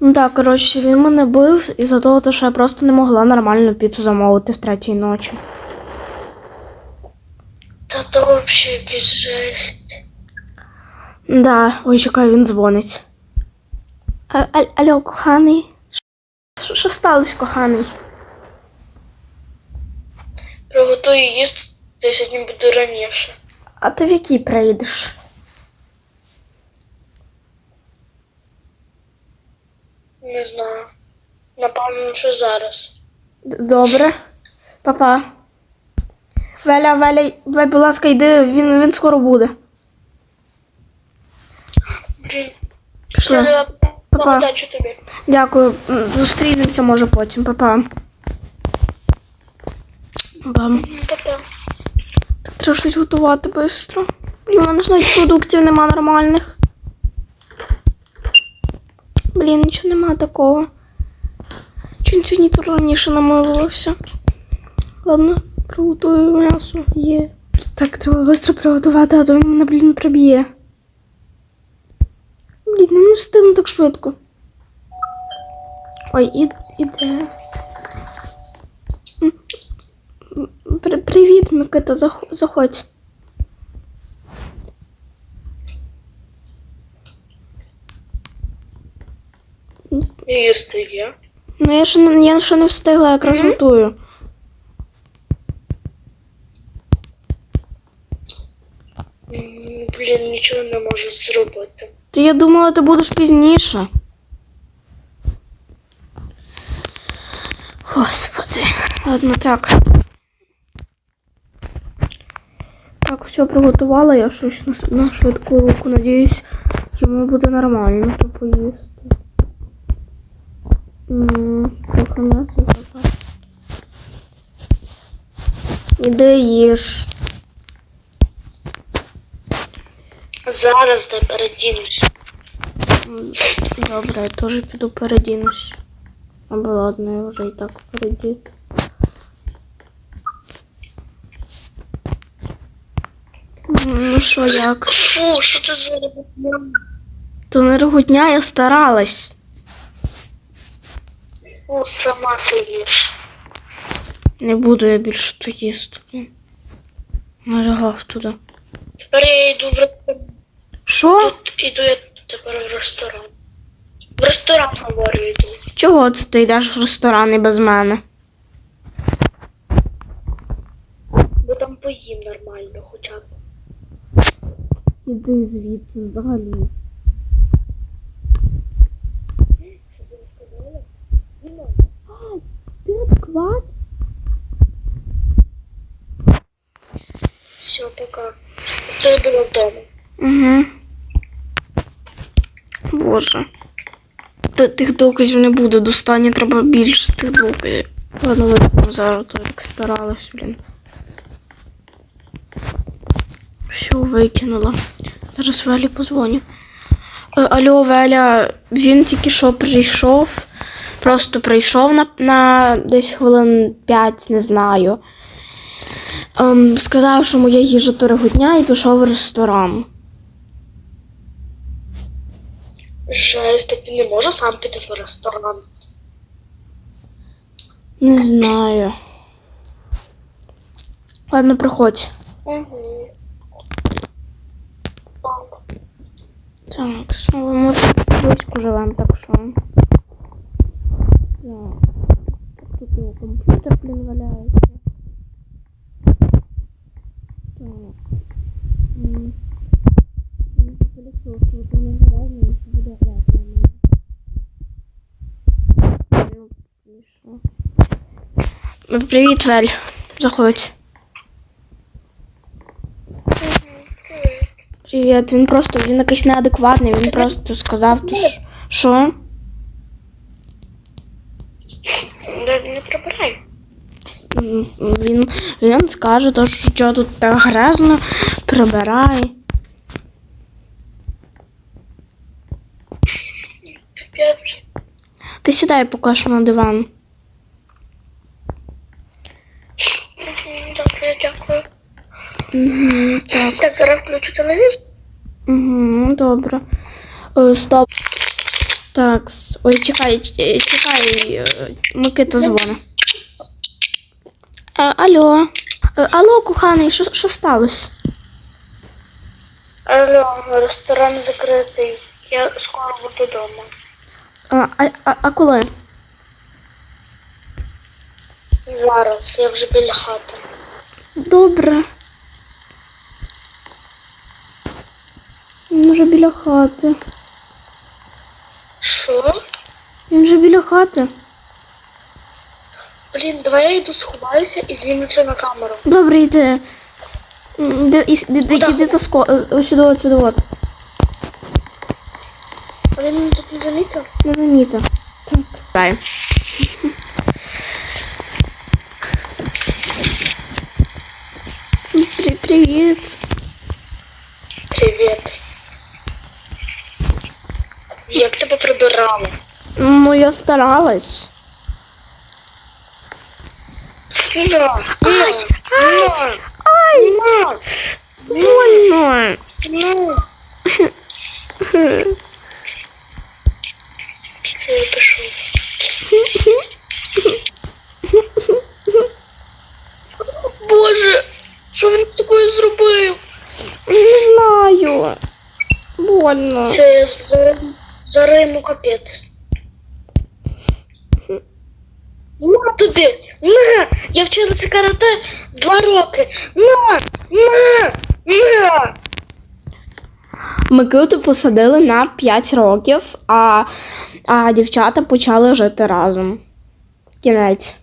Ну так, коротше, він мене бив із-за того, що я просто не могла нормальну піцу замовити в третій ночі. Та то вообще якийсь жесть. Да, ой, чекай, він дзвонить. А, а, алло, коханий. Що- Що сталося, коханий? Приготую їсти, я сьогодні буду раніше. А ти в який приїдеш? Не знаю. Напевно, що зараз. Добре. Папа. Веля, Веля, давай, будь ласка, йди, він, він скоро буде. Пішли. Па-па. тобі. Дякую. Зустрінемося, може, потім. Папа. Бам. Па-па. Так треба щось готувати швидко. Блін, у мене ж навіть продуктів нема нормальних. Блін, нічого нема такого. Він сьогодні тут раніше намилився? Ладно, приготую м'ясо. Є. Так, треба швидко приготувати, а то він мене, блін, приб'є. Блін, не встигну так швидко. Ой, і, іде. При- Привіт, Микита, заходь. Їсти є. Ну я ще не, я ще не встигла, якраз Мгм. готую. Блін, нічого не можу зробити. То я думала, ти будеш пізніше. Господи. Ладно, так. Так, все приготувала, я щось на, на швидку руку. Надіюсь, йому буде нормально то поїсти. Іди їж. Зараз не передінусь. Добре, я теж піду передінусь. Або ладно, я вже і так передів. Ну що, як? Фу, що це за ребятня? То не реготня, я старалась. Фу, сама ти їш. Не буду я більше то їсти. блін. Туди. Тепер я йду в ресторан. Що? Іду я тепер в ресторан. В ресторан говорю йду. Чого це ти йдеш в ресторан і без мене? Бо там поїм нормально хоча б. Іди звідси взагалі. Що ви сказали? Діма, Ти адекват? Все, пока. Вдома. Угу. Боже. Та тих доказів не буде достатньо, треба більше тих доказів. Ладно, викину зараз, то старалась, блін. Все, викинула. Зараз Велі позвоню. Е, Алло, Веля, він тільки що прийшов. Просто прийшов на, на десь хвилин 5, не знаю. Ем, сказав, що моя їжа торготня і пішов в ресторан. Жесть, так ти не можеш сам піти в ресторан. Не знаю. Ладно, приходь. Угу. Так, ну, ми тут близько живемо, так що. Так. Тут його комп'ютер, блін, валяється. Так. М. Ну, полетіло, що тут не грязно, і що буде грязно у мене. Ну, і що? Ну, Привіт, Вель. Заходь. Привіт, він просто він якийсь неадекватний, він просто сказав, що- не прибирай. Він, він скаже, то, що тут так грязно, прибирай. Капець. Ти сідай поки що на диван. Добре, дякую. Угу, так. Так, зараз включу телевізор. Угу, добре. Е, стоп. Так, с- ой, чекай, ч- чекай, е, Микита дзвонить. Е, алло. Е, алло, коханий, що, що сталося? Алло, ресторан закритий. Я скоро буду вдома. А, а, а, а коли? Зараз, я вже біля хати. Добре. Він вже біля хати. Що? Він вже біля хати. Блін, давай я йду сховаюся і зніму на камеру. Добре, йди. Де, де, Куди? іди за ско... е, сюди, от сюди, от. А він тут не замітив? Не заміта. Так. Привіт. Привіт. Як тебе прибирали? Ну, я старалась. На, Ай, ай, на, ай, на, больно. на. Все, я пішов. Боже, що він такое зробив? Не знаю. Больно. Це зараз йому капець. На тобі! На! Я вчилася карате два роки. На! На! На! Микиту посадили на 5 років, а, а дівчата почали жити разом. Кінець.